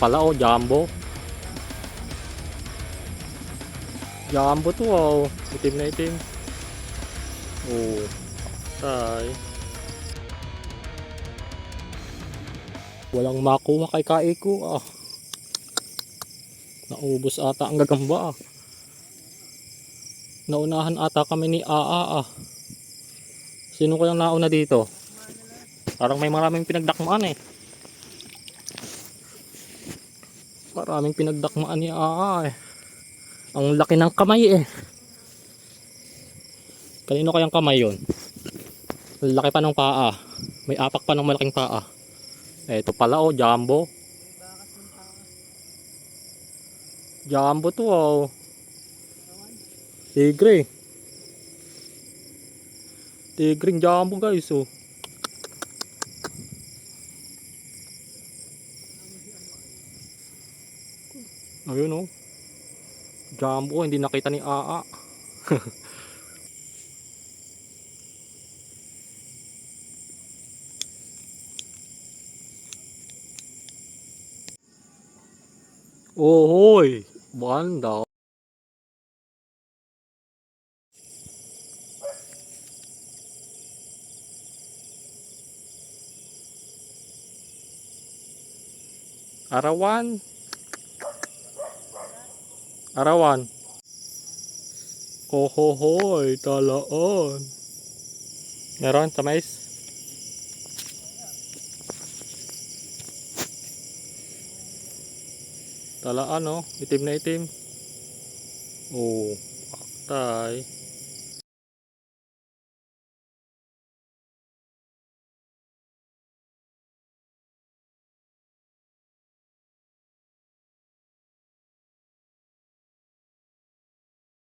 pala oh, jumbo. Jumbo to oh. Itim na itim. Oh. Tay. Walang makuha kay Kaiko ah. Naubos ata ang gagamba ah. Naunahan ata kami ni Aa ah. Sino kayang nauna dito? Parang may maraming pinagdakmaan eh. Maraming pinagdakmaan ni Aa eh. Ang laki ng kamay eh. Kanino kayang kamay yon? Laki pa ng paa. May apak pa ng malaking paa. Ito pala oh, jumbo. Jumbo to oh. Tigre. Tigring jumbo guys oh. Ayun oh. Jumbo, hindi nakita ni Aa. Ohoy, banda. Arawan. Arawan. Ohohoy, talaan. Meron sa mais? Talaan oh, itim na itim. Oh, paktay.